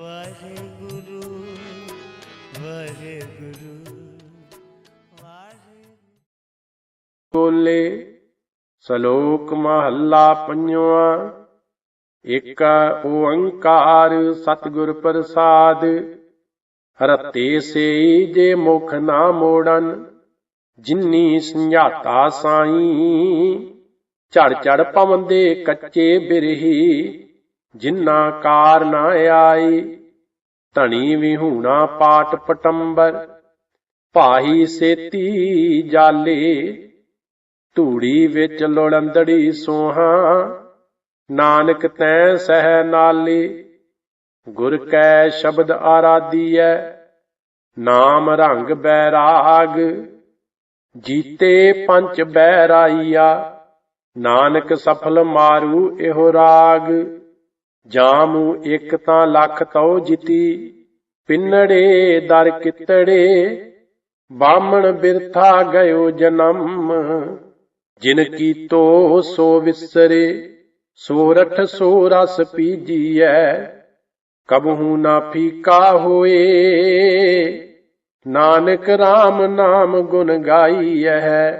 ਵਾਹਿਗੁਰੂ ਵਾਹਿਗੁਰੂ ਵਾਹਿਗੁਰੂ। ਬੋਲੇ, ਸ਼ਲੋਕ ਮਹੱਲਾ ਪੰਜਵਾਂ। ਇਕ ਓੰਕਾਰ ਸਤਿਗੁਰ ਪ੍ਰਸਾਦ, ਰਤੇ ਸੇ ਜੇ ਮੁਖ ਨਾ ਮੋੜਨ, ਜਿਨੀ ਸੰਝਾਤਾ ਸਾਈ। ਝੜ ਝੜ ਪਵੰਦੇ ਕੱਚੇ ਬਿਰਹੀ ਜਿਨਾ ਕਾਰ ਨਾ ਆਈ, ਧਣੀ ਵਿਹੂਣਾ ਪਾਟ ਪਟੰਬਰ। ਭਾਹੀ ਸੇਤੀ ਜਾਲੇ, ਧੂੜੀ ਵਿੱਚ ਲੋੜੰਦੜੀ ਸੋਹਾ। ਨਾਨਕ ਤੈ ਸਹਿ ਨਾਲੇ, ਗੁਰ ਕੈ ਸ਼ਬਦ ਆਰਾਧੀਐ। ਨਾਮ ਰੰਗ ਬੈਰਾਗ, ਜੀਤੇ ਪੰਚ ਬੈਰਾਈਆ। ਨਾਨਕ ਸਫਲ ਮਾਰੂ ਇਹੋ ਰਾਗ। ਜਾਮੂ ਇੱਕ ਤਾਂ ਲੱਖ ਤਉ ਜਿਤੀ, ਪਿੰਨੜੇ ਦਰ ਕਿਤੜੇ ਬਾਮਣ ਬਿਰਥਾ ਗਇਓ ਜਨਮ। ਜਿਨ ਕੀਤੋ ਸੋ ਵਿਸਰੇ ਸੋਰਠ ਸੋ ਰਸ ਪੀਜੀਐ, ਕਬਹੂ ਨਾ ਫੀਕਾ ਹੋਏ। ਨਾਨਕ RAM ਨਾਮ ਗੁਣ ਗਾਈਐ,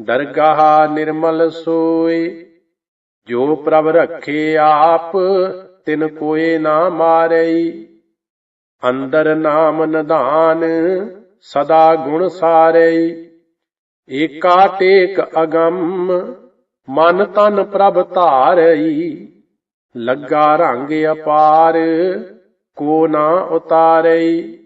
ਦਰਗਾਹ ਨਿਰਮਲ ਸੋਏ। ਜੋ ਪ੍ਰਭ ਰਖੇ ਆਪ, ਤਿਨ ਕੋਏ ਨਾ ਮਾਰਈ। ਅੰਦਰ ਨਾਮ ਨਿਧਾਨ, ਸਦਾ ਗੁਣ ਸਾਰਈ। ਏਕਾ ਟੇਕ ਅਗੰਮ, ਮਨ ਤਨ ਪ੍ਰਭ ਧਾਰਈ। ਲੱਗਾ ਰੰਗ ਅਪਾਰ, ਕੋ ਨਾ ਉਤਾਰਈ।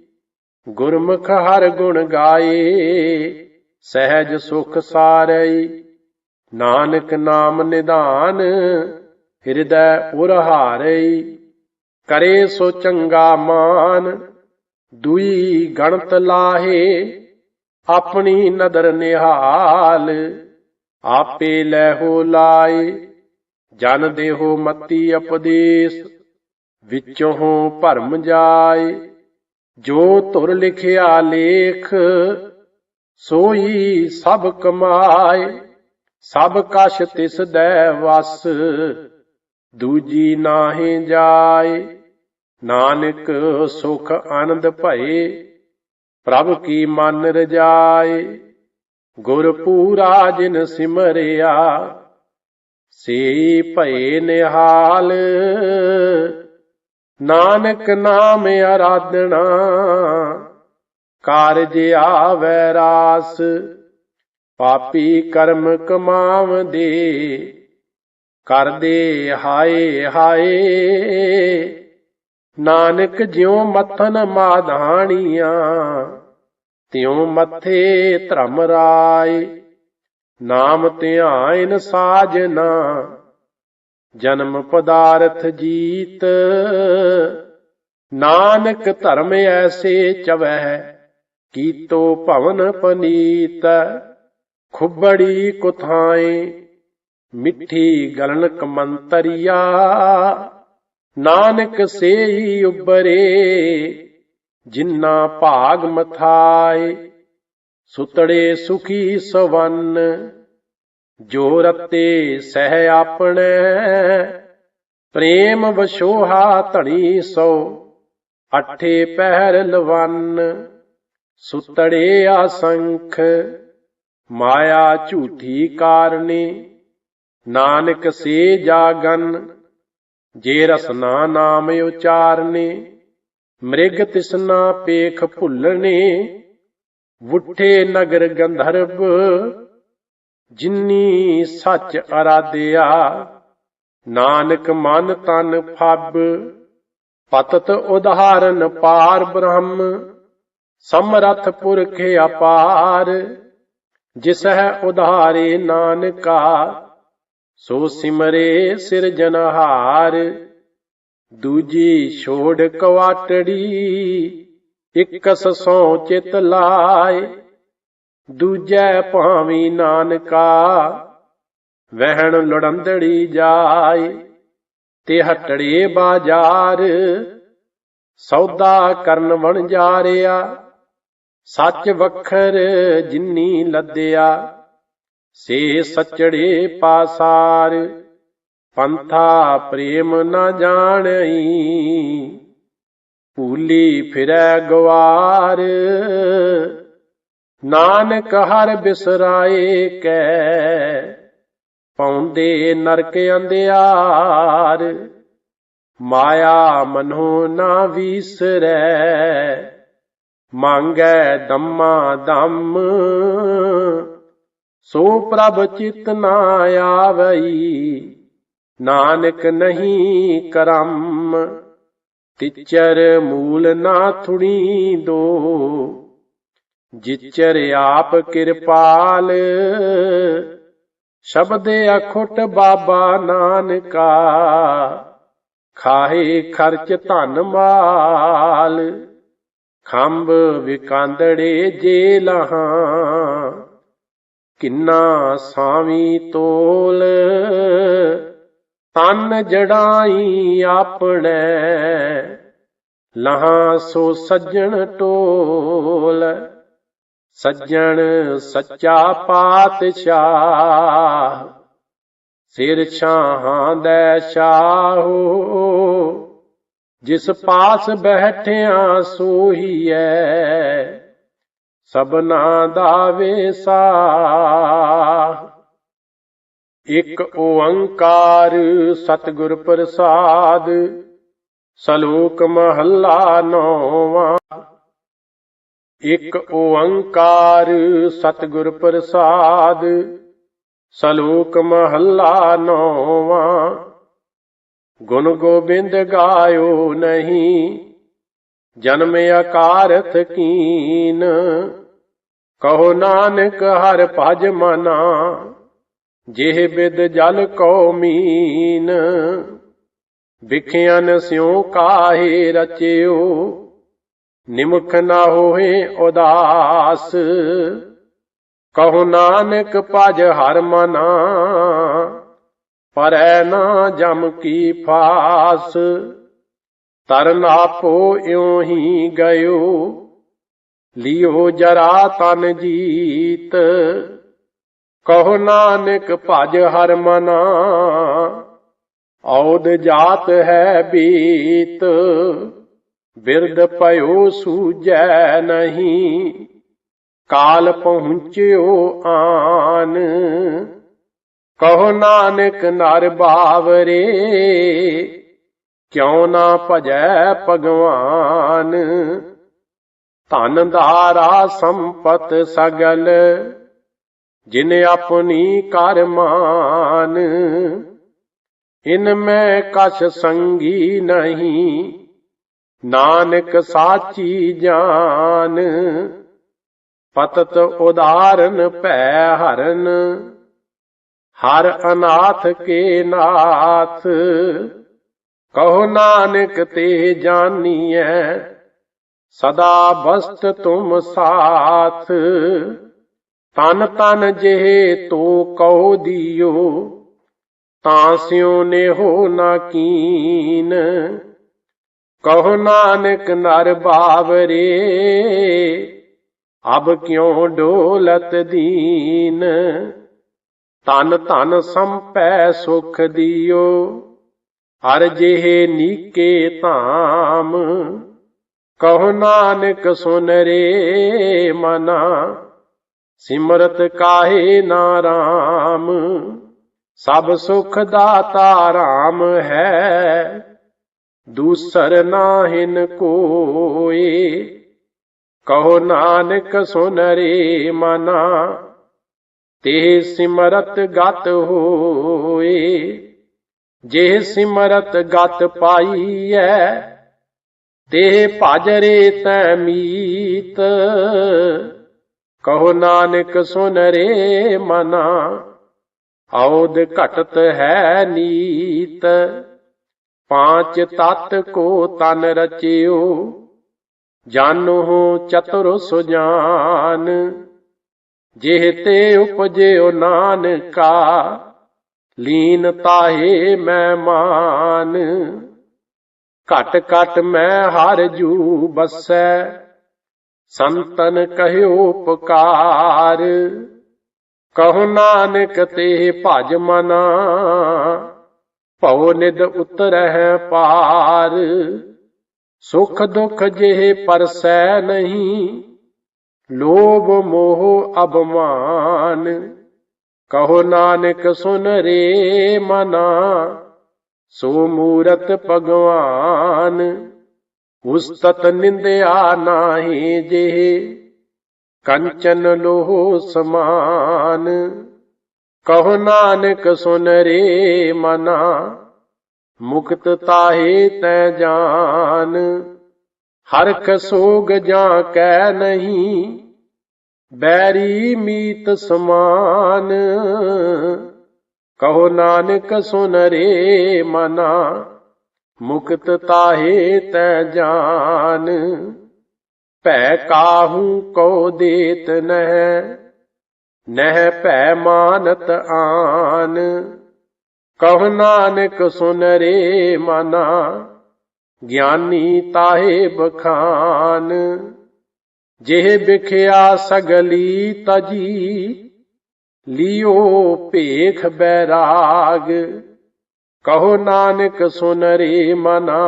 ਗੁਰਮੁਖ ਹਰ ਗੁਣ ਗਾਏ, ਸਹਿਜ ਸੁਖ ਸਾਰਈ। ਨਾਨਕ ਨਾਮ ਨਿਧਾਨ, ਹਿਰਦੈ ਉਰਹਾਰਈ ਕਰੇ ਸੋ ਚੰਗਾ ਮਾਨ, ਦੁਈ ਗਣਤ ਲਾਹੇ, ਆਪਣੀ ਨਦਰ ਨਿਹਾਲ, ਆਪੇ ਲੈਹੋ ਲਾਏ, ਜਨ ਦੇਹੋ ਮਤੀ ਉਪਦੇਸ਼, ਵਿੱਚੋਂ ਭਰਮ ਜਾਏ, ਜੋ ਧੁਰ ਲਿਖਿਆ ਲੇਖ, ਸੋਈ ਸਭ ਕਮਾਏ। ਸਭ ਕਛ ਤਿਸ ਦੈ ਵਸ, ਦੂਜੀ ਨਾਹੀ ਜਾਏ। ਨਾਨਕ ਸੁਖ ਆਨੰਦ ਭਏ, ਪ੍ਰਭ ਕੀ ਮਨ ਰਜਾਏ। ਗੁਰ ਪੂਰਾ ਜਿਨ ਸਿਮਰਿਆ ਸੇ ਭਏ ਨਿਹਾਲ। ਨਾਨਕ ਨਾਮ ਆਰਾਧਨਾ, ਕਾਰਜ ਆਵੈ ਰਾਸ। ਪਾਪੀ ਕਰਮ ਕਮਾਵਦੇ, ਕਰਦੇ ਹਾਏ ਹਾਏ। ਨਾਨਕ ਜਿਉ ਮਥਨ ਮਾਧਾਣੀਆਂ, ਤਿਉ ਮੱਥੇ ਧਰਮ ਰਾਏ। ਨਾਮ ਧਿਆਇਨ ਸਾਜਨਾ, ਜਨਮ ਪਦਾਰਥ ਜੀਤ। ਨਾਨਕ ਧਰਮ ਐਸੇ ਚਵਹਿ, ਕੀਤੋ ਭਵਨ ਪਨੀਤ। ਖੁੱਬੜੀ ਕੁਥਾਏ ਮਿੱਠੀ ਗਲਨ ਕਮੰਤਰੀਆ। ਨਾਨਕ ਸੇਈ ਉਬਰੇ ਜਿਨ੍ਹਾਂ ਭਾਗ ਮਥਾਏ, ਸੁਤੜੇ ਸੁਖੀ ਸਵੰਨ। ਜੋ ਰਤੇ ਸਹਿ ਆਪਣੇ, ਪ੍ਰੇਮ ਵਸ਼ੋਹਾ ਧਣੀ ਸੋ, ਅਠੇ ਪਹਿਰ ਲਵੰਨ। ਸੁਤੜੇ ਆਸੰਖ ਮਾਇਆ ਝੂਠੀ ਕਾਰਨੇ, ਨਾਨਕ ਸੇ ਜਾਗਨ, ਜੇ ਰਸਨਾ ਨਾਮ ਉਚਾਰਨੇ, ਮ੍ਰਿਗ ਤਿਸਨਾ ਪੇਖ ਭੁੱਲਣੇ, ਵੁੱਠੇ ਨਗਰ ਗੰਧਰਵ, ਜਿਨੀ ਸੱਚ ਅਰਾਧਿਆ, ਨਾਨਕ ਮਨ ਤਨ ਫੱਬ, ਪਤਤ ਉਧਾਰਨ ਪਾਰ ਬ੍ਰਹਮ, ਸਮਰਥ ਪੁਰਖ ਅਪਾਰ ਜਿਸ ਹੈ ਉਧਾਰੇ ਨਾਨਕਾ, ਸੋ ਸਿਮਰੇ ਸਿਰਜਨਹਾਰ ਦੂਜੀ ਛੋੜ ਕਵਾਟੜੀ, ਇਕਸ ਸੋ ਚਿਤ ਲਾਏ। ਦੂਜੈ ਭਾਵੀ ਨਾਨਕਾ, ਵਹਿਣ ਲੜੰਦੜੀ ਜਾਏ। ਤੇ ਹਟੜੇ ਬਾਜ਼ਾਰ, ਸੌਦਾ ਕਰਨ ਵਣ ਜਾ ਰਿਆ ਸੱਚ ਵਖਰ ਜਿਨੀ ਲੱਦਿਆ, ਸੇ ਸਚੜੇ ਪਾਸਾਰ। ਪੰਥਾ ਪ੍ਰੇਮ ਨਾ ਜਾਣਈ, ਭੂਲੀ ਫਿਰੈ ਗਵਾਰ। ਨਾਨਕ ਹਰ ਬਿਸਰਾਏ ਕੈ, ਪਾਉਂਦੇ ਨਰਕ ਅੰਧਿਆਰ। ਮਾਇਆ ਮਨੋ ਨਾ ਵੀਸਰੈ ਮੰਗੈ ਦਮਾ ਦਮ। ਸੋ ਪ੍ਰਭ ਚਿਤ ਨਾ ਆਵਈ, ਨਾਨਕ ਨਹੀਂ ਕਰਮ। ਤਿਚਰ ਮੂਲ ਨਾ ਥੁਣੀ ਦੋ, ਜਿਚਰ ਆਪ ਕਿਰਪਾਲ। ਸ਼ਬਦੇ ਅਖੁੱਟ ਬਾਬਾ ਨਾਨਕਾ, ਖਾਹੇ ਖਰਚ ਧਨ ਮਾਲ। ਖੰਭ ਵਿਕਾਂਦੜੇ ਜੇ ਲਹਾਂ, ਕਿੰਨਾ ਸਾਵੀ ਤੋਲ, ਤਨ ਜੜਾਈ ਆਪਣੇ, ਲਹਾਂ ਸੋ ਸੱਜਣ ਟੋਲ ਸੱਜਣ ਸੱਚਾ ਪਾਤਸ਼ਾਹ, ਸਿਰ ਛਾਹਾਂ ਦੇ ਸ਼ਾਹੋ ਜਿਸ ਪਾਸ ਬੈਠਿਆ ਸੋਹੀਐ, ਸਭਨਾ ਦਾ ਵੇਸਾ। ਇਕ ਓੰਕਾਰ ਸਤਿਗੁਰ ਪ੍ਰਸਾਦ, ਸਲੋਕ ਮਹੱਲਾ ਨੌਵਾਂ। ਇਕ ਓੰਕਾਰ ਸਤਿਗੁਰ ਪ੍ਰਸਾਦ, ਸਲੋਕ ਮਹੱਲਾ ਨੌਵਾਂ। ਗੁਣ ਗੋਬਿੰਦ ਗਾਇਓ ਨਹੀਂ, ਜਨਮ ਅਕਾਰਥ ਕੀਨ। ਕਹੋ ਨਾਨਕ ਹਰ ਭਜ ਮਨਾ, ਜਿਹ ਬਿਦ ਜਲ ਕੋ ਮੀਨ। ਵਿਖਿਆਨ ਸਿਉ ਕਾਹੇ ਰਚਿਓ, ਨਿਮਖ ਨਾ ਹੋਏ ਉਦਾਸ। ਕਹੋ ਨਾਨਕ ਭਜ ਹਰ ਮਨਾ ਪਰੈ ਨਾ ਜਮ ਕੀ ਫਾਸ, ਤਰਨ ਆਪੋ ਇਉ ਹੀ ਗਇਓ। ਲਿਓ ਜਰਾ ਤਨ ਜੀਤ, ਕਹੋ ਨਾਨਕ ਭਜ ਹਰ ਮਨਾ। ਔਦ ਜਾਤ ਹੈ ਬੀਤ ਬਿਰਦ ਪਇਓ ਸੂਜੈ ਨਹੀਂ। ਕਾਲ ਪਹੁੰਚਿਓ ਆਨ ਕਹੋ ਨਾਨਕ ਨਰ ਬਾਵਰੇ, ਕਿਉ ਨਾ ਭਜੈ ਭਗਵਾਨ? ਧਨ ਧਾਰਾ ਸੰਪਤ ਸਗਲ, ਜਿਨ ਆਪਣੀ ਕਰ ਮਾਨ। ਇਨ ਮੈਂ ਕਛ ਸੰਗੀ ਨਹੀਂ, ਨਾਨਕ ਸਾਚੀ ਜਾਨ। ਪਤਤ ਉਦਾਰਨ ਭੈ ਹਰਨ ਹਰ ਅਨਾਥ ਕੇ ਨਾਥ, ਕਹੋ ਨਾਨਕ ਤੇ ਜਾਨੀਐ, ਸਦਾ ਬਸਤ ਤੁਮ ਸਾਥ। ਤਨ ਤਨ ਜਿਹੇ ਤੋ ਕਹੋ ਦਿਓ, ਤਾਂ ਸਿਉ ਨੇ ਹੋ ਨਾ ਕੀਨ। ਕਹੋ ਨਾਨਕ ਨਰ ਬਾਵਰੇ, ਅਬ ਕਿਉ ਡੋਲਤ ਦੀਨ? ਤਨ ਧਨ ਸੰਪੈ ਸੁਖ ਦਿਓ, ਹਰ ਜਿਹੇ ਨੀਕੇ ਧਾਮ। ਕਹੋ ਨਾਨਕ ਸੁਨ ਰੇ ਮਨਾ, ਸਿਮਰਤ ਕਾਹੇ ਨਾਰਾਮ ਸਭ ਸੁਖ ਦਾਤਾ ਰਾਮ ਹੈ, ਦੂਸਰ ਨਾਹਿਨ ਕੋਏ। ਕਹੋ ਨਾਨਕ ਸੁਨ ਰੇ ਮਨਾ ਤੇ ਸਿਮਰਤ ਗਤ ਹੋਏ, ਜੇ ਸਿਮਰਤ ਗਤ ਪਾਈਐ, ਤੇ ਭਜਰੇ ਤੈ ਮੀਤ। ਕਹੋ ਨਾਨਕ ਸੁਨ ਰੇ ਮਨਾ ਔਦ ਘਟਤ ਹੈ ਨੀਤ। ਪਾਂਚ ਤਤ ਕੋ ਤਨ ਰਚਿਓ, ਜਾਨੋ ਚਤੁਰ ਸੁਜਾਨ। ਜਿਹ ਤੇ ਉਪਜਿਓ ਨਾਨਕਾ, ਲੀਨ ਤਾਹੇ ਮੈਂ ਮਾਨ। ਘਟ ਘਟ ਮੈਂ ਹਰ ਜੂ ਬਸੈ, ਸੰਤਨ ਕਹਿਓ ਉਪਕਾਰ। ਕਹੋ ਨਾਨਕ ਤੇ ਭਜ ਮਨਾ, ਭਉ ਨਿਦ ਉਤਰਹਿ ਪਾਰ। ਸੁਖ ਦੁਖ ਜਿਹ ਪਰਸੈ ਨਹੀਂ ਲੋਭ ਮੋਹ ਅਭਮਾਨ ਕਹੋ ਨਾਨਕ ਸੁਨ ਰੇ ਮਨਾ, ਸੋ ਮੂਰਤ ਭਗਵਾਨ। ਉਸਤਤ ਨਿੰਦਿਆ ਨਾਹੀ ਜੇ ਕੰਚਨ ਲੋਹ ਸਮਾਨ। ਕਹੋ ਨਾਨਕ ਸੁਨ ਰੇ ਮਨਾ, ਮੁਕਤ ਤਾਹੇ ਤੈ ਜਾਨ। ਹਰਖ ਸੋਗ ਜਾਂ ਕੈ ਨਹੀਂ, ਬੈਰੀ ਮੀਤ ਸਮਾਨ। ਕਹੋ ਨਾਨਕ ਸੁਨ ਰੇ ਮਨਾ, ਮੁਕਤ ਤਾਹੇ ਤੈ ਜਾਨ। ਭੈ ਕਾਹੂ ਕੋ ਦੇਤ ਨਹਿ ਨਹਿ ਭੈ ਮਾਨਤ ਆਨ। ਕਹੁ ਨਾਨਕ ਸੁਨ ਰੇ ਮਨਾ ਗਿਆਨੀ ਤਾਹੇ ਬਖਾਨ, ਜਿਹ ਵਿਖਿਆ ਸਗਲੀ ਤਜੀ, ਲਿਓ ਭੇਖ ਬੈਰਾਗ, ਕਹੋ ਨਾਨਕ ਸੁਨ ਰੇ ਮਨਾ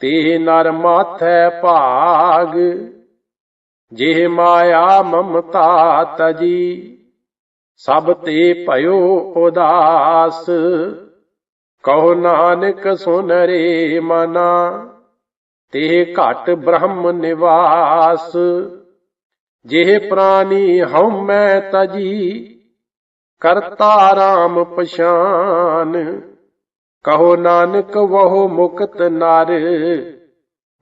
ਤੇ ਨਰ ਮਾਥੈ ਭਾਗ, ਜਿਹ ਮਾਇਆ ਮਮਤਾ ਤਜੀ, ਸਭ ਤੇ ਭਇਓ ਉਦਾਸ। ਕਹੋ ਨਾਨਕ ਸੁਨ ਰੇ ਮਨਾ, ਤੇ ਘਟ ਬ੍ਰਹਮ ਨਿਵਾਸ। ਜਿਹ ਪ੍ਰਾਨੀ ਹਉ ਮੈਂ ਤਜੀ, ਕਰਤਾ ਰਾਮ ਪਛਾਨ। ਕਹੋ ਨਾਨਕ ਵਹੁ ਮੁਕਤ ਨਰ,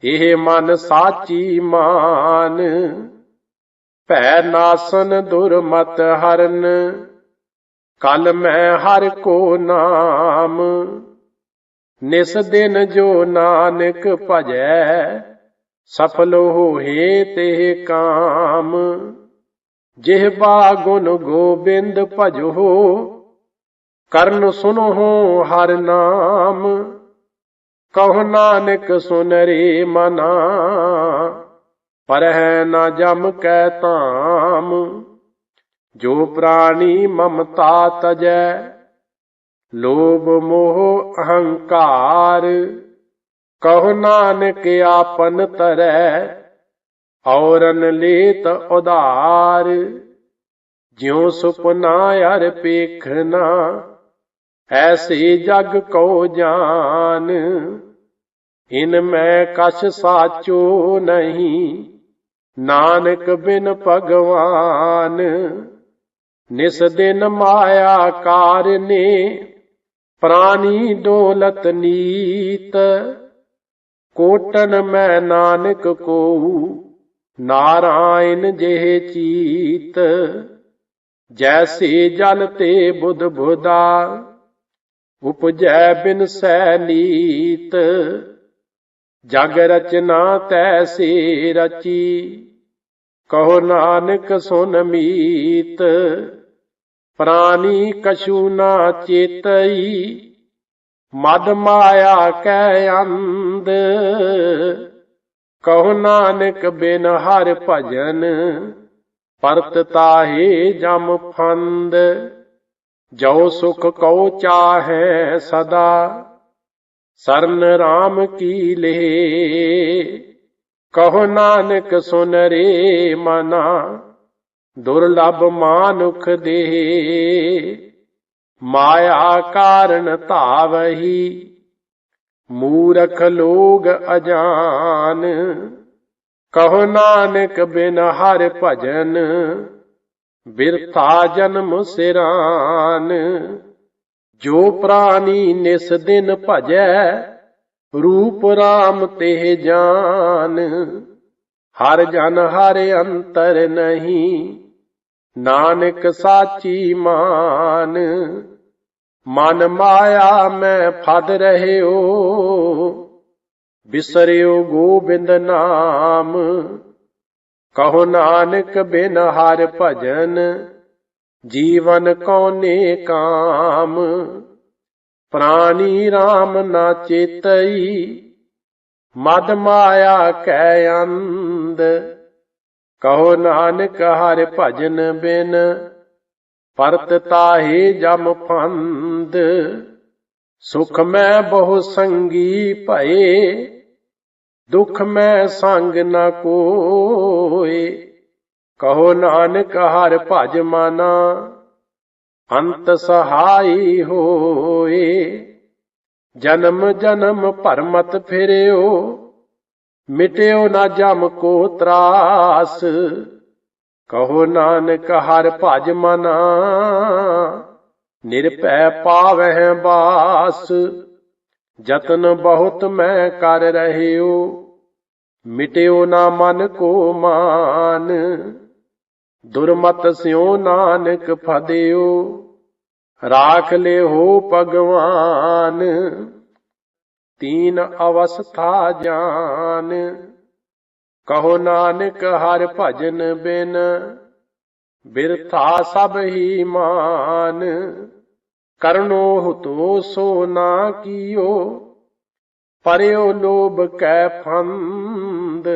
ਇਹ ਮਨ ਸਾਚੀ ਮਾਨ। ਭੈ ਨਾਸਨ ਦੁਰਮਤ ਹਰਨ ਕਲ ਮੈਂ ਹਰ ਕੋ ਨਾਮ। ਨਿਸ ਦਿਨ ਜੋ ਨਾਨਕ ਭਜੈ, ਸਫਲ ਹੋਏ ਤੇ ਕਾਮ। ਜਿਹ ਜਿਹਵਾ ਗੁਣ ਗੋਬਿੰਦ ਭਜੋ, ਕਰਨ ਸੁਨੋ ਹਰ ਨਾਮ। ਕਹੁ ਨਾਨਕ ਸੁਨ ਰੇ ਮਨਾ, ਪਰਹਿ ਨਾ ਜਮ ਕੈ ਧਾਮ ਜੋ ਪ੍ਰਾਣੀ ਮਮਤਾ ਤਜੈ, ਲੋਭ ਮੋਹ ਅਹੰਕਾਰ। ਕਹੁ ਨਾਨਕ ਆਪਨ ਤਰੈ ਔਰਨ ਲੇਤ ਉਧਾਰ ਜਿਉ ਸੁਪਨਾ ਅਰ ਪੇਖਣਾ ਐਸੇ ਜਗ ਕੋ ਜਾਨ। ਇਨ ਮੈਂ ਕਛ ਸਾਚੋ ਨਹੀਂ, ਨਾਨਕ ਬਿਨ ਭਗਵਾਨ। ਨਿਸ ਦਿਨ ਮਾਇਆ ਕਾਰਨੇ, ਪ੍ਰਾਨੀ ਡੋਲਤ ਨੀਤ। ਕੋਟਨ ਮੈਂ ਨਾਨਕ ਕੋ ਨਾਰਾਇਣ ਜਿਹੇ ਚੀਤ। ਜੈਸੇ ਜਲ ਤੇ ਬੁੱਧ ਬੁਧਾ ਉਪਜੈ ਬਿਨ ਸੈ ਨੀਤ। ਜਗ ਰਚਨਾ ਤੈਸੇ ਰਚੀ, ਕਹੋ ਨਾਨਕ ਸੁਨ ਮੀਤ। ਪ੍ਰਾਨੀ ਕਛੂ ਨਾ ਚੇਤਈ, ਮਦ ਮਾਇਆ ਕੈ ਅੰਧ। ਕਹੋ ਨਾਨਕ ਬਿਨ ਹਰ ਭਜਨ, ਪਰਤ ਤਾਹੇ ਜਮ ਫੰਦ। ਜੋ ਸੁਖ ਕਉ ਚਾਹੈ ਸਦਾ, ਸਰਨ RAM ਕੀ ਲੇ। ਕਹੋ ਨਾਨਕ ਸੁਨ ਰੇ ਮਨਾ ਦੁਰਲਭ ਮਾਨੁਖ ਦੇ ਮਾਇਆ ਕਾਰਨ ਧਾਵਹੀ, ਮੂਰਖ ਲੋਗ ਅਜਾਨ। ਕਹੋ ਨਾਨਕ ਬਿਨ ਹਰ ਭਜਨ, ਬਿਰਥਾ ਜਨਮ ਸਿਰਾਨ। ਜੋ ਪ੍ਰਾਨੀ ਨਿਸ ਦਿਨ ਭਜੈ, ਰੂਪ RAM ਤੇ ਜਾਨ। ਹਰ ਜਨ ਹਰ ਅੰਤਰ ਨਹੀਂ, ਨਾਨਕ ਸਾਚੀ ਮਾਨ। ਮਨ ਮਾਇਆ ਮੈਂ ਫਦ ਰਹਿਓ, ਬਿਸਰਿਓ ਗੋਬਿੰਦ ਨਾਮ। ਕਹੋ ਨਾਨਕ ਬਿਨ ਹਰ ਭਜਨ, ਜੀਵਨ ਕੋਨੇ ਕਾਮ। ਪ੍ਰਾਨੀ RAM ਨਾ ਚੇਤਈ ਮਦ ਮਾਇਆ ਕੈ ਅੰਧ, ਕਹੋ ਨਾਨਕ ਹਰ ਭਜਨ ਬਿਨ, ਪਰਤ ਤਾਹੀ ਜਮ ਫੰਦ, ਸੁਖ ਮੈਂ ਬਹੁ ਸੰਗੀ ਭਏ, ਦੁਖ ਮੈਂ ਸੰਗ ਨ ਕੋਏ, ਕਹੋ ਨਾਨਕ ਹਰ ਭਜ ਮਨਾ, ਅੰਤ ਸਹਾਈ ਹੋਏ। ਜਨਮ ਜਨਮ ਭਰਮਤ ਫਿਰਿਓ, ਮਿਟਿਓ ਨਾ ਜਮ ਕੋ ਤਰਾਸ। ਕਹੋ ਨਾਨਕ ਹਰ ਭਜ ਮਨਾ, ਨਿਰਭੈ ਪਾਵਹਿ ਬਾਸ। ਜਤਨ ਬਹੁਤ ਮੈਂ ਕਰ ਰਹਿਓ, ਮਿਟਿਓ ਨਾ ਮਨ ਕੋ ਮਾਨ। ਦੁਰਮਤ ਸਿਉ ਨਾਨਕ ਫਦਿਓ ਰਾਖ ਲੇ ਹੋ ਭਗਵਾਨ, ਤੀਨ ਅਵਸਥਾ ਜਾਨ। ਕਹੋ ਨਾਨਕ ਹਰ ਭਜਨ ਬਿਨ, ਬਿਰਥਾ ਸਭ ਹੀ ਮਾਨ। ਕਰਨੋ ਹੁਤੋ ਸੋ ਨਾ ਕੀਓ, ਪਰਿਓ ਲੋਭ ਕੈ ਫੰਦ।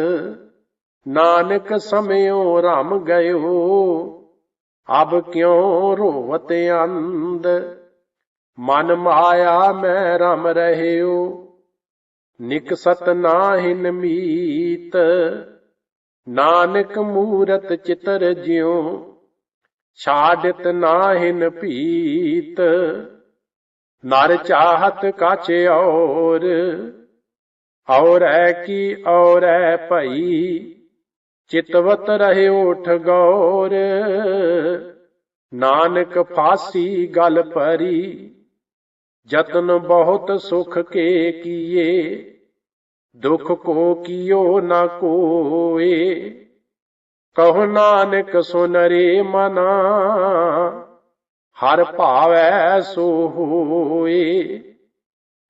ਨਾਨਕ ਸਮਿਓ ਰਮ ਗਇਓ ਅਬ ਕਿਉ ਰੋਵਤ ਅੰਦ ਮਨ ਮਾਇਆ ਮੈਂ ਰਮ ਰਹਿਓ ਨਿਕਸਤ ਨਾਹਿਨ ਮੀਤ। ਨਾਨਕ ਮੂਰਤ ਚਿਤਰ ਜਿਉ, ਛਾੜਤ ਨਾਹਿਨ ਭੀਤ। ਨਰ ਚਾਹਤ ਕਾਚ ਔਰ, ਔਰੈ ਕੀ ਔਰੈ ਭਈ? ਚਿਤਵਤ ਰਹੇ ਰਹਿਓ ਠਗੌਰ ਨਾਨਕ ਫਾਸੀ ਗਲ ਭਰੀ ਜਤਨ ਬਹੁਤ ਸੁਖ ਕੇ ਕੀਏ। ਦੁਖ ਕੋ ਕੀਓ ਨਾ ਕੋਏ। ਕਹੋ ਨਾਨਕ ਸੁਨ ਰੇ ਮਨਾ, ਹਰ ਭਾਵੈ ਸੋ ਹੋਏ।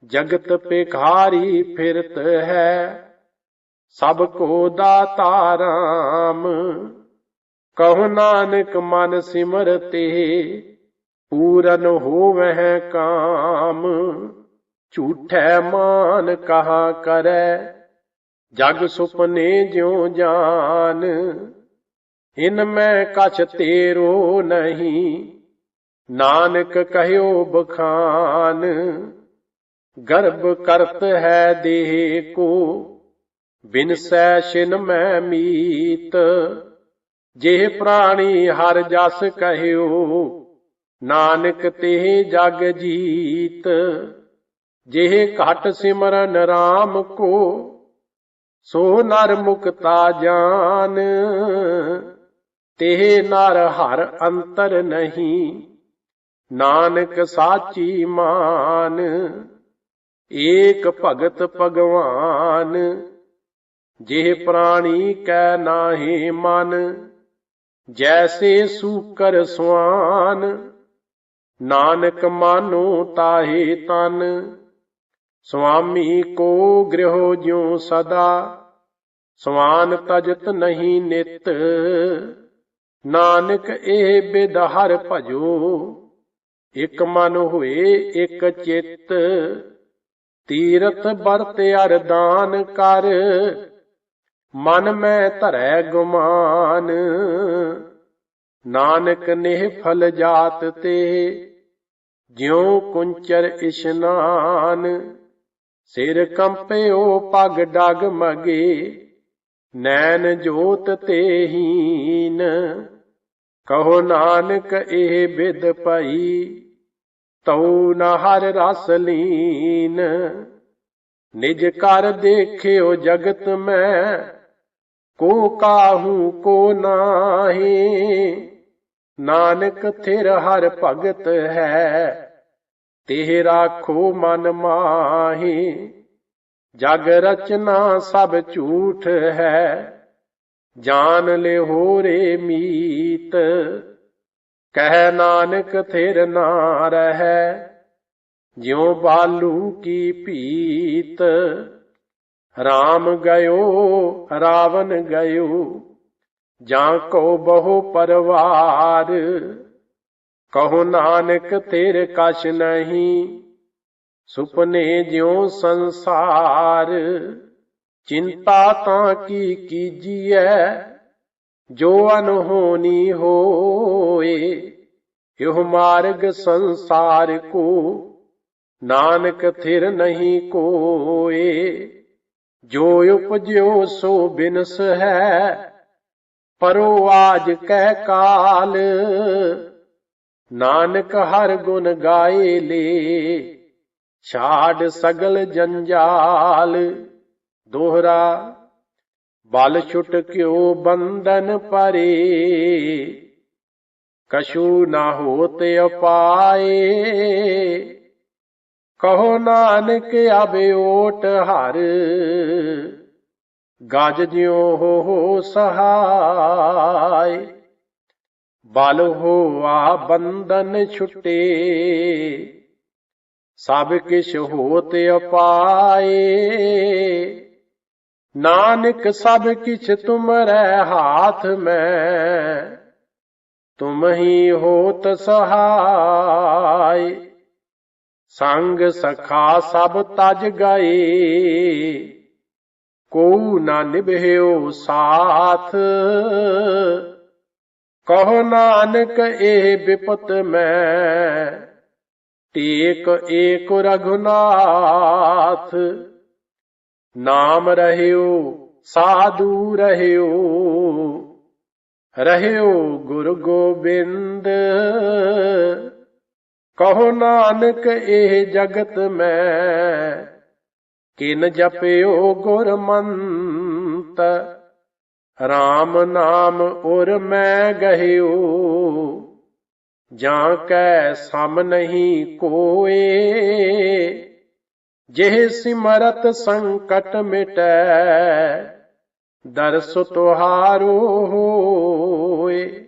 ਜਗਤ ਭਿਖਾਰੀ ਫਿਰਤ ਹੈ ਸਭ ਕੋ ਦਾਤਾ ਰਾਮ। ਕਹੋ ਨਾਨਕ ਮਨ ਸਿਮਰਤੇ, ਪੂਰਨ ਹੋਵਹਿ ਕਾਮ। ਝੂਠੈ ਮਾਨ ਕਹਾ ਕਰੈ, ਜਗ ਸੁਪਨੇ ਜਿਉ ਜਾਨ। ਇਨ ਮੈਂ ਕਛ ਤੇਰੋ ਨਹੀਂ, ਨਾਨਕ ਕਹਿਓ ਬਖਾਨ। ਗਰਭ ਕਰਤ ਹੈ ਦੇਹ ਕੋ ਬਿਨਸੈ ਛਿਨ ਮੈਂ ਮੀਤ ਜਿਹ ਪ੍ਰਾਣੀ ਹਰ ਜਸ ਕਹਿਓ ਨਾਨਕ ਤੇ ਜਗ ਜੀਤ। ਜਿਹ ਘਟ ਸਿਮਰਨ RAM ਕੋ, ਸੋ ਨਰ ਮੁਕਤਾ ਜਾਨ। ਤੇ ਨਰ ਹਰ ਅੰਤਰ ਨਹੀਂ, ਨਾਨਕ ਸਾਚੀ ਮਾਨ। ਏਕ ਭਗਤ ਭਗਵਾਨ ਜਿਹ ਪ੍ਰਾਣੀ ਕੈ ਨਾਹੀ ਮਨ, ਜੈਸੇ ਸੂਕਰ ਸੁਆਨ। ਨਾਨਕ ਮਾਨੋ ਤਾਹੇ ਤਨ, ਸੁਆਮੀ ਕੋ ਗ੍ਰਹਿ ਜਿਉ ਸਦਾ। ਸਵਾਨ ਤਜਤ ਨਹੀਂ ਨਿਤ, ਨਾਨਕ ਇਹ ਬਿਦ ਹਰ ਭਜੋ। ਇਕ ਮਨ ਹੋਏ ਇਕ ਚਿੱਤ, ਤੀਰਥ ਵਰਤ ਅਰਦਾਨ ਕਰ। ਮਨ ਮੈਂ ਧਰੈ ਗੁਮਾਨ, ਨਾਨਕ ਨੇਹ ਫਲ ਜਾਤ ਤੇ, ਜਿਉ ਕੁੰਚਰ ਇਸ਼ਨਾਨ। ਸਿਰ ਕੰਪਿਓ ਪਗ ਡਗ ਮਗੇ, ਨੈਣ ਜੋਤ ਤੇ ਹੀਨ। ਕਹੋ ਨਾਨਕ ਇਹ ਬਿਦ ਪਈ ਤਉ ਨ ਹਰ ਰਸ ਲੀਨ। ਨਿਜ ਕਰ ਦੇਖਿਓ ਜਗਤ ਮੈਂ ਕੋ ਕਾਹੂ ਕੋ ਨਾਹੀ, ਨਾਨਕ ਥਿਰ ਹਰ ਭਗਤ ਹੈ ਤੇ ਰਾਖੋ ਮਨ ਮਾਹੀ। ਜਗ ਰਚਨਾ ਸਭ ਝੂਠ ਹੈ, ਜਾਨ ਲਿਓ ਰੇ ਮੀਤ। ਕਹਿ ਨਾਨਕ ਥਿਰ ਨਾ ਰਹੈ ਜਿਉ ਬਾਲੂ ਕੀ ਭੀਤ ਰਾਮ ਗਇਓ, ਰਾਵਣ ਗਇਓ, ਜਾਂ ਕੋ ਬਹੁ ਪਰਵਾਰ। ਕਹੋ ਨਾਨਕ ਤੇਰੇ ਕਛ ਨਹੀਂ, ਸੁਪਨੇ ਜਿਉ ਸੰਸਾਰ। ਚਿੰਤਾ ਤਾਂ ਕੀ ਕੀਜੀਐ, ਜੋ ਅਨਹੋਨੀ ਹੋਏ। ਇਹ ਮਾਰਗ ਸੰਸਾਰ ਕੋ, ਨਾਨਕ ਥਿਰ ਨਹੀਂ ਕੋਏ। ਜੋ ਉਪਜਿਓ ਸੋ ਬਿਨਸ ਹੈ, ਪਰੋ ਆਜ ਕਹਿ ਕਾਲ। ਨਾਨਕ ਹਰ ਗੁਣ ਗਾਏ ਲੇ, ਛਾੜ ਸਗਲ ਜੰਜਾਲ। ਦੋਹਰਾ, ਬਲ ਛੁਟ ਕਿਉ ਬੰਧਨ ਪਰੇ ਕਸ਼ੂ ਨਾ ਹੋਤ ਅਪਾਏ। ਕਹੋ ਨਾਨਕ ਅਬੇ ਓਟ ਹਰ ਗਜ ਜਿਉ ਹੋ ਹੋ ਸਹਾਈ ਬਲ ਹੋਆ ਬੰਧਨ ਛੁਟੇ ਸਭ ਕਿਛ ਹੋਤ ਅਪਾਏ ਨਾਨਕ ਸਭ ਕਿਛ ਤੁਮਰੇ ਹਾਥ ਮੈਂ ਤੁਮ ਹੀ ਹੋਤ ਸਹਾਈ ਸੰਗ ਸਖਾ ਸਭ ਤਜ ਗਏ। ਕੋ ਨਾ ਨਿਭਿਓ ਸਾਥ। ਕਹੋ ਨਾਨਕ ਇਹ ਵਿਪਤ ਮੈਂ। ਟੇਕ ਏਕ ਰਘੁਨਾਥ। ਨਾਮ ਰਹਿਓ, ਸਾਧੂ ਰਹਿਓ। ਰਹਿਓ ਗੁਰ ਗੋਬਿੰਦ। ਕਹੋ ਨਾਨਕ ਇਹ ਜਗਤ ਮੈਂ, ਕਿਨ ਜਪਿਓ ਗੁਰਮੰਤ RAM ਨਾਮ ਉਰ ਮੈਂ ਗਹਿਓ, ਜਾਂ ਕੈ ਸਮ ਨਹੀਂ ਕੋਏ। ਜਿਹ ਸਿਮਰਤ ਸੰਕਟ ਮਿਟੈ, ਦਰਸ ਤੁਹਾਰੋ ਹੋਏ।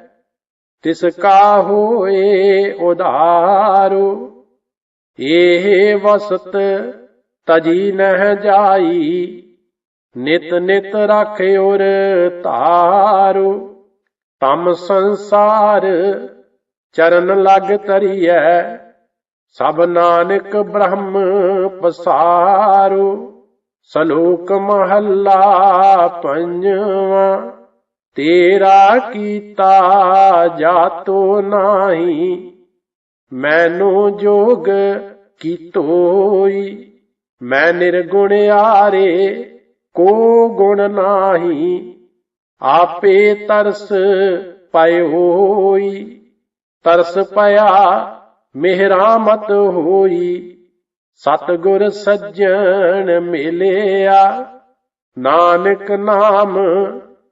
ਤਿਸ ਕਾ ਹੋਏ ਉਧਾਰੋ ਇਹ ਵਸਤ ਤਜੀ ਨਹਿ ਜਾਈ, ਨਿਤ ਨਿਤ ਰਾਖਿਓਰ ਧਾਰੋ। ਤਮ ਸੰਸਾਰ ਚਰਨ ਲਗ ਤਰੀਐ ਸਭ ਨਾਨਕ ਬ੍ਰਹਮ ਪਸਾਰੋ। ਸਲੋਕ ਮਹੱਲਾ ਪੰਜਵਾ। ਤੇਰਾ ਕੀਤਾ ਜਾਤੋ ਨਾਹੀ, ਮੈਨੂੰ ਜੋਗ ਕੀਤੋਈ। ਮੈਂ ਨਿਰਗੁਣ ਆਰੇ, ਕੋ ਗੁਣ ਨਾਹੀ, ਆਪੇ ਤਰਸ ਪਇਓਈ। ਤਰਸ ਪਿਆ, ਮਿਹਰਾਮਤ ਹੋਈ, ਸਤਗੁਰ ਸੱਜਣ ਮਿਲਿਆ। ਨਾਨਕ ਨਾਮ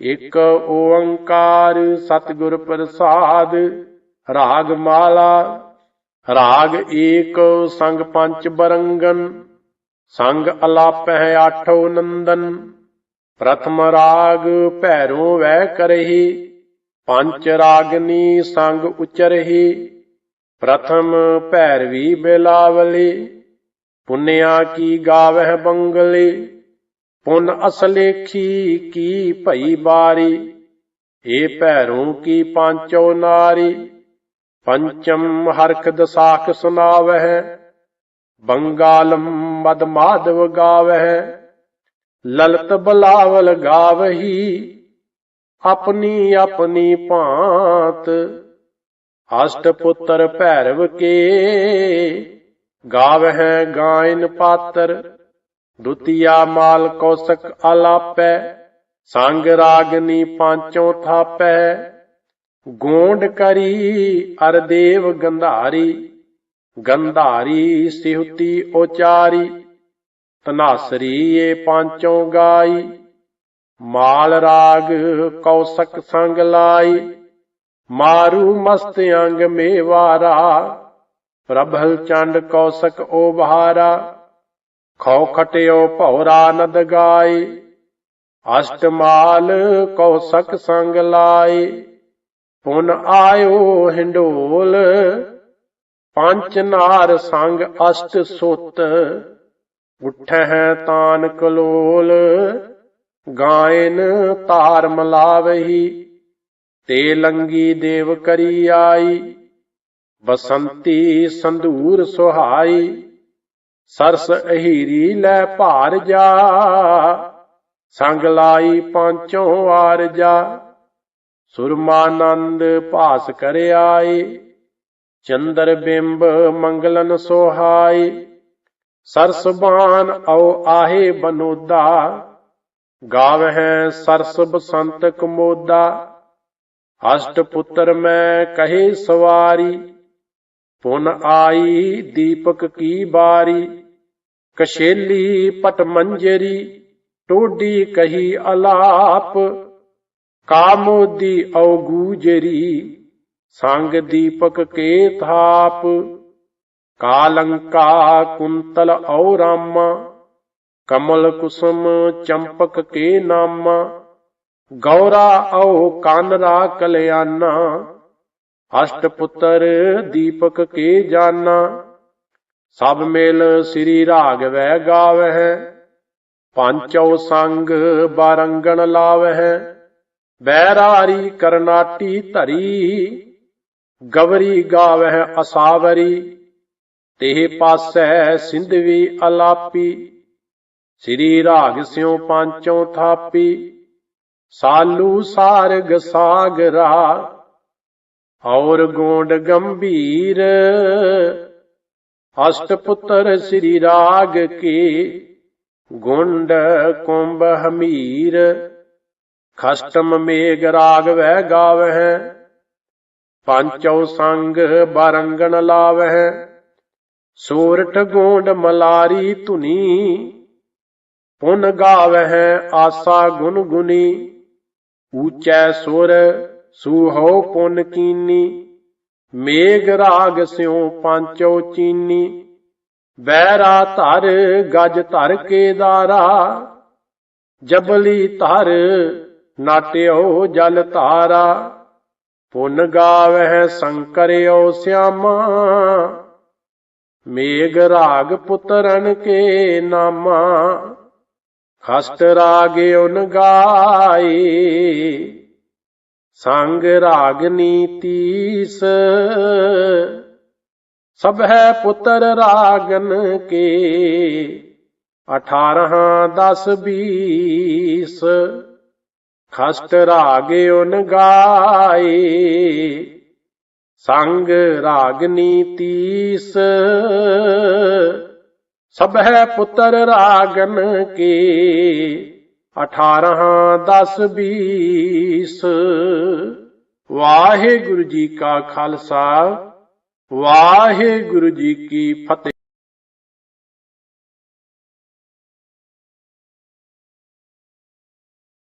ਇਕ ਓੰਕਾਰ ਸਤਿਗੁਰ ਪ੍ਰਸਾਦ, ਰਾਗ ਮਾਲਾ, ਰਾਗ ਏਕ ਸੰਗ ਪੰਚ ਬਰੰਗਨ, ਸੰਗ ਅਲਾਪਹਿ ਆਠੋ ਨੰਦਨ, ਪ੍ਰਥਮ ਰਾਗ ਭੈਰੋ ਵੈ ਕਰਹੀ, ਪੰਚ ਰਾਗਨੀ ਸੰਗ ਉਚਰਹੀ, ਪ੍ਰਥਮ ਭੈਰਵੀ ਬਿਲਾਵਲੀ, ਪੁੰਨਿਆ ਕੀ ਗਾਵਹਿ ਬੰਗਲੀ ਪੁਨ ਅਸਲੇਖੀ ਕੀ ਭਈ ਬਾਰੀ? ਏ ਭੈਰੋਂ ਕੀ ਪਾਂਚੋ ਨਾਰੀ? ਪੰਚਮ ਹਰਖ ਦਸਾਖ ਸੁਨਾਵਹਿ, ਬੰਗਾਲਮ ਮਦ ਮਾਧਵ ਗਾਵਹਿ। ਲਲਤ ਬਲਾਵਲ ਗਾਵਹੀ, ਆਪਣੀ ਆਪਣੀ ਭਾਂਤ। ਅਸ਼ਟ ਪੁੱਤਰ ਭੈਰਵ ਕੇ, ਗਾਵਹਿ ਗਾਇਨ ਪਾਤਰ। ਦੁਤੀਆ ਮਾਲ ਕੌਸਕ ਆਲਾਪੈ, ਸੰਗ ਰਾਗਨੀ ਪਾਂਚੋਂ ਥਾਪੈ। ਗੋਂਡ ਕਰੀ ਅਰਦੇਵ ਗੰਧਾਰੀ ਗੰਧਾਰੀ ਸਿਹਤੀ ਉਚਾਰੀ। ਤਨਾਸਰੀ ਏ ਪਾਂਚੋ ਗਾਈ, ਮਾਲ ਰਾਗ ਕੌਸਕ ਸੰਗ ਲਾਈ। ਮਾਰੂ ਮਸਤ ਅੰਗ ਮੇਵਾਰਾ, ਪ੍ਰਭਲ ਚੰਡ ਕੌਸਕ ਓ ਬਹਾਰਾ ਖੋ ਖਟਿਓ ਭੌਰਾ ਨਦ ਗਾਈ, ਅਸ਼ਟਮਾਲ ਕੌਸਕ ਸੰਗ ਲਾਈ। ਪੁਨ ਆਇਓ ਹਿੰਡੋਲ ਪੰਚ ਨਾਰ ਸੰਗ ਅਸ਼ਟ ਸੁਤ। ਉਠੈ ਤਾਨ ਕਲੋਲ ਗਾਇਨ ਤਾਰ ਮਲਾਵਹੀ ਤੇ ਲੰਗੀ ਦੇਵ ਕਰੀ ਆਈ, ਬਸੰਤੀ ਸੰਧੂਰ ਸੁਹਾਈ। ਸਰਸ ਅਹੀਰੀ ਲੈ ਭਾਰ ਜਾ। ਸੰਗ ਲਾਈ ਪਾਂਚੋਂ ਆਰ ਜਾ। ਸੁਰਮਾਨੰਦ ਭਾਸ ਕਰ ਆਈ। ਚੰਦਰ ਬਿੰਬ ਮੰਗਲਨ ਸੋਹਾਈ। ਸਰਸ ਬਾਨ ਔ ਆਹੇ ਬਨੋਦਾ। ਗਾਵਹਿ ਸਰਸ ਬਸੰਤ ਕਮੋਦਾ। ਅਸ਼ਟ ਪੁੱਤਰ ਮੈਂ ਕਹੇ ਸਵਾਰੀ। ਪੁਨ ਆਈ ਦੀਪਕ ਕੀ ਬਾਰੀ ਕਸ਼ੇਲੀ ਪਟ ਮੰਜਰੀ, ਟੋਡੀ ਕਹੀ ਅਲਾਪ ਕਾਮੋਦੀ ਔਗੂਜਰੀ, ਸੰਗ ਦੀਪਕ ਕੇ ਥਾਪ, ਕਾਲੰਕਾ ਕੁੰਤਲ ਔ ਰਾਮਾ ਕਮਲ ਕੁਸਮ ਚੰਪਕ ਕੇ ਨਾਮਾ, ਗੌਰਾ ਔ ਕਾਨਰਾ ਕਲਿਆਣਾ ਅਸ਼ਟ ਪੁੱਤਰ ਦੀਪਕ ਕੇ ਜਾਨਾ, ਸਭ ਮੇਲ ਸ੍ਰੀ ਰਾਗਵੈ ਗਾਵਹਿ ਪੰਚੋ ਸੰਗ ਬਾਰੰਗਣ ਲਾਵਹਿ, ਬੈਰਾਰੀ ਕਰਨਾਟੀ ਧਰੀ, ਗਵਰੀ ਗਾਵਹਿ ਅਸਾਵਰੀ ਤੇ ਪਾਸੈ ਸਿੰਧਵੀ ਅਲਾਪੀ, ਸ੍ਰੀ ਰਾਗ ਸਿਉ ਪੰਚੋਂ ਥਾਪੀ, ਸਾਲੂ ਸਾਰਗ ਸਾਗਰਾ ਔਰ ਗੋਂਡ ਗੰਭੀਰ। ਅਸ਼ਟ ਪੁੱਤਰ ਸ੍ਰੀ ਰਾਗ ਕੀ, ਗੁੰਡ ਕੁੰਭ ਹਮੀਰ। ਖਸ਼ਟਮ ਮੇਗ ਰਾਗ ਵਹਿ ਗਾਵਹਿ ਪੰਚੋ ਸੰਗ ਬਰੰਗਣ ਲਾਵਹਿ। ਸੂਰਠ ਗੋਂਡ ਮਲਾਰੀ ਧੁਨੀ, ਪੁਨ ਗਾਵਹਿ ਆਸਾ ਗੁਨ ਗੁਨੀ ਊਚੈ ਸੁਰ ਸੂਹੋ ਪੁਨ ਕੀਨੀ ਮੇਗ ਰਾਗ ਸਿਉ ਪੰਚੋ ਚੀਨੀ। ਬੈਰਾ ਧਰ ਗਜ ਧਰ ਕੇ ਦਾਰਾ, ਜਬਲੀ ਧਰ ਨਾਟਿਓ ਜਲ ਧਾਰਾ। ਪੁਨ ਗਾਵਹਿ ਸੰਕਰਿਓ ਸਿਆਮਾ ਮੇਗ ਰਾਗ ਪੁੱਤਰਨ ਕੇ ਨਾਮਾ। ਖਸਟ ਰਾਗ ਉਨ ਗਾਈ ਸੰਗ ਰਾਗਨੀ ਤੀਸ ਸਭ ਹੈ ਪੁੱਤਰ ਰਾਗਨ ਕੇ 18 10 20 ਖਸਟ ਰਾਗੇ ਉਨ ਗਾਏ, ਸੰਗ ਰਾਗਨੀ ਤੀਸ ਸਭ ਹੈ ਪੁੱਤਰ ਰਾਗਨ ਕੇ 18 10 20 ਵਾਹਿਗੁਰੂ ਜੀ ਕਾ ਖਾਲਸਾ ਵਾਹਿਗੁਰੂ ਜੀ ਕੀ ਫਤਿਹ।